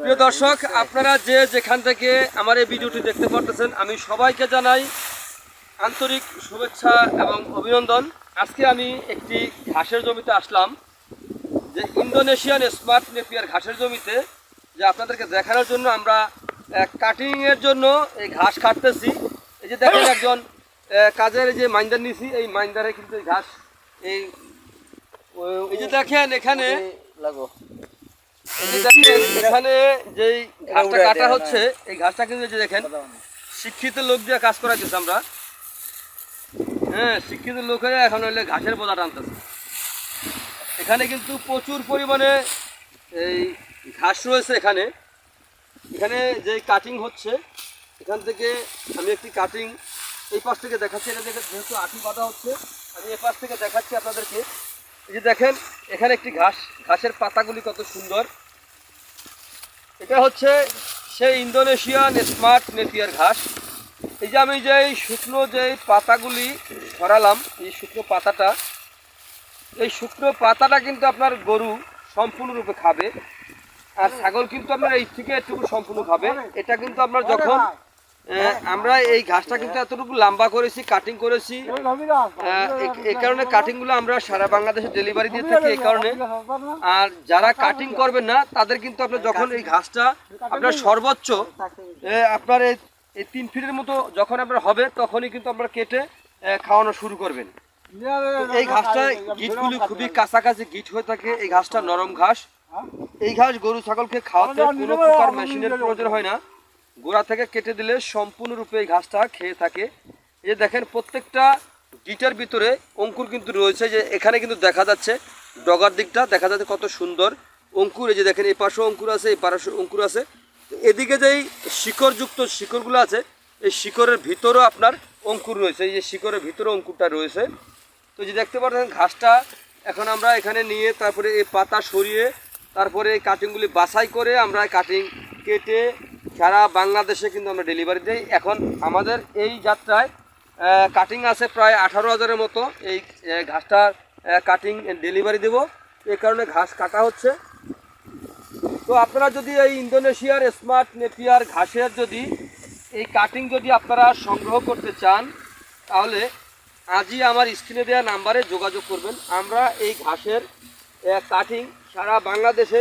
প্রিয় দর্শক, আপনারা যে যেখান থেকে আমার এই ভিডিওটি দেখতে পারতেছেন, আমি সবাইকে জানাই আন্তরিক শুভেচ্ছা এবং অভিনন্দন। আজকে আমি একটি ঘাসের জমিতে আসলাম, যে ইন্দোনেশিয়ান স্মার্ট নেপিয়ার ঘাসের জমিতে, যে আপনাদেরকে দেখানোর জন্য আমরা কাটিংয়ের জন্য এই ঘাস কাটতেছি। এই যে দেখেন একজন কাজের যে মাইন্দার নিছি, এই মাইন্দারে কিন্তু এই ঘাস, এই এই যে দেখেন এখানে লাগো। এখানে যেই ঘাসটা কাটা হচ্ছে এই ঘাসটা কিন্তু যে দেখেন শিক্ষিত লোক দিয়ে কাজ করাইতেছে আমরা। হ্যাঁ শিক্ষিত লোকেরা এখন হইলে ঘাসের বোঝা টানতেছে। এখানে কিন্তু প্রচুর পরিমাণে এই ঘাস রয়েছে এখানে। এখানে যে কাটিং হচ্ছে এখান থেকে আমি একটি কাটিং এই পাশ থেকে দেখাচ্ছি। এটা দেখে যেহেতু আঠি বাঁধা হচ্ছে আমি এ পাশ থেকে দেখাচ্ছি আপনাদেরকে। এই যে দেখেন এখানে একটি ঘাস ঘাসের পাতাগুলি কত সুন্দর। এটা হচ্ছে সেই ইন্দোনেশিয়ান স্মার্ট নেপিয়ার ঘাস। এই যে আমি যে শুকনো যে পাতাগুলি ধরালাম, এই শুকনো পাতাটা, এই শুকনো পাতাটা কিন্তু আপনার গরু সম্পূর্ণরূপে খাবে। আর ছাগল কিন্তু আপনার এই থেকে একটু সম্পূর্ণ খাবে। এটা কিন্তু আপনার যখন আমরা এই ঘাসটা কিন্তু এতটুকু লম্বা করেছি কাটিং করেছি। এই কারণে কাটিংগুলো আমরা সারা বাংলাদেশে ডেলিভারি দিয়ে থাকি এই কারণে। আর যারা কাটিং করবেন না তাদের কিন্তু আপনার যখন এই ঘাসটা আপনার সর্বোচ্চ আপনার এই তিন ফিটের মতো যখন আপনার হবে তখনই কিন্তু আপনার কেটে খাওয়ানো শুরু করবেন। এই ঘাসটা গিটগুলি খুবই কাছাকাছি গিট হয়ে থাকে এই ঘাসটা নরম ঘাস। এই ঘাস গরু ছাগলকে খাওয়াতে কোনো প্রকার মেশিনের প্রয়োজন হয় না। গোড়া থেকে কেটে দিলে সম্পূর্ণরূপে এই ঘাসটা খেয়ে থাকে। এই যে দেখেন, প্রত্যেকটা গিটার ভিতরে অঙ্কুর কিন্তু রয়েছে। যে এখানে কিন্তু দেখা যাচ্ছে, ডগার দিকটা দেখা যাচ্ছে কত সুন্দর অঙ্কুর। এই যে দেখেন, এই পাশে অঙ্কুর আছে, এই পাশে অঙ্কুর আছে। এদিকে যেই শিকড়যুক্ত শিকড়গুলো আছে, এই শিকড়ের ভিতরেও আপনার অঙ্কুর রয়েছে। এই যে শিকড়ের ভিতরে অঙ্কুরটা রয়েছে। তো যে দেখতে পাচ্ছেন, ঘাসটা এখন আমরা এখানে নিয়ে তারপরে এই পাতা সরিয়ে, তারপরে এই কাটিংগুলি বাছাই করে আমরা কাটিং কেটে সারা বাংলাদেশে কিন্তু আমরা ডেলিভারি দিই। এখন আমাদের এই যাত্রায় কাটিং আছে প্রায় আঠারো হাজারের মতো। এই ঘাসটার কাটিং ডেলিভারি দেব। এই কারণে ঘাস কাটা হচ্ছে। তো আপনারা যদি এই ইন্দোনেশিয়ার স্মার্ট নেপিয়ার ঘাসের যদি এই কাটিং যদি আপনারা সংগ্রহ করতে চান, তাহলে আজই আমার স্ক্রিনে দেওয়া নাম্বারে যোগাযোগ করবেন। আমরা এই ঘাসের কাটিং সারা বাংলাদেশে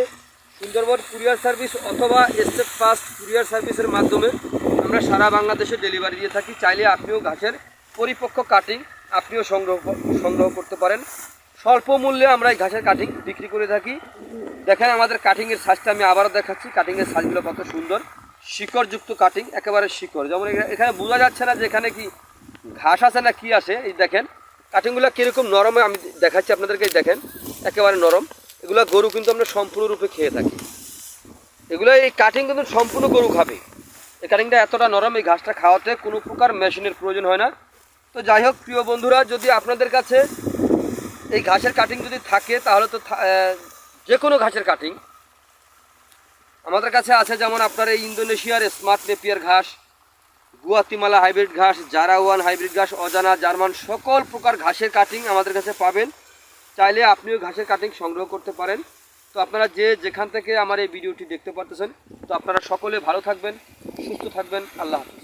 সুন্দরবন কুরিয়ার সার্ভিস অথবা স্টেট ফাস্ট কুরিয়ার সার্ভিসের মাধ্যমে আমরা সারা বাংলাদেশে ডেলিভারি দিয়ে থাকি। চাইলে আপনিও ঘাসের পরিপক্ক কাটিং আপনিও সংগ্রহ সংগ্রহ করতে পারেন। স্বল্প মূল্যে আমরা এই ঘাসের কাটিং বিক্রি করে থাকি। দেখেন আমাদের কাটিংয়ের সাইজটা আমি আবারও দেখাচ্ছি। কাটিংয়ের সাইজগুলো কত সুন্দর। শিকড়যুক্ত কাটিং একেবারে শিকড়। যেমন এখা- এখানে বোঝা যাচ্ছে না যে এখানে কি ঘাস আছে না কি আছে। এই দেখেন কাটিংগুলো কীরকম নরমে আমি দেখাচ্ছি আপনাদেরকে। দেখেন, একেবারে নরম। এগুলো গরু কিন্তু আমরা সম্পূর্ণরূপে খেয়ে থাকি। এগুলো এই কাটিং কিন্তু সম্পূর্ণ গরু খাবে। এই কাটিংটা এতটা নরম, এই ঘাসটা খাওয়াতে কোনো প্রকার মেশিনের প্রয়োজন হয় না। তো যাই হোক, প্রিয় বন্ধুরা, যদি আপনাদের কাছে এই ঘাসের কাটিং যদি থাকে, তাহলে তো যে কোনো ঘাসের কাটিং আমাদের কাছে আছে যেমন আপনার এই ইন্দোনেশিয়ার স্মার্ট নেপিয়ার ঘাস, গুয়াতিমালা হাইব্রিড ঘাস, জারাওয়ান হাইব্রিড ঘাস, অজানা জার্মান সকল প্রকার ঘাসের কাটিং আমাদের কাছে পাবেন। চাইলে আপনিও ঘাসের কাটিং সংগ্রহ করতে পারেন। তো আপনারা যে যেখান থেকে আমার এই ভিডিওটি দেখতে পারতেছেন, তো আপনারা সকলে ভালো থাকবেন, সুস্থ থাকবেন। আল্লাহ হাফিজ।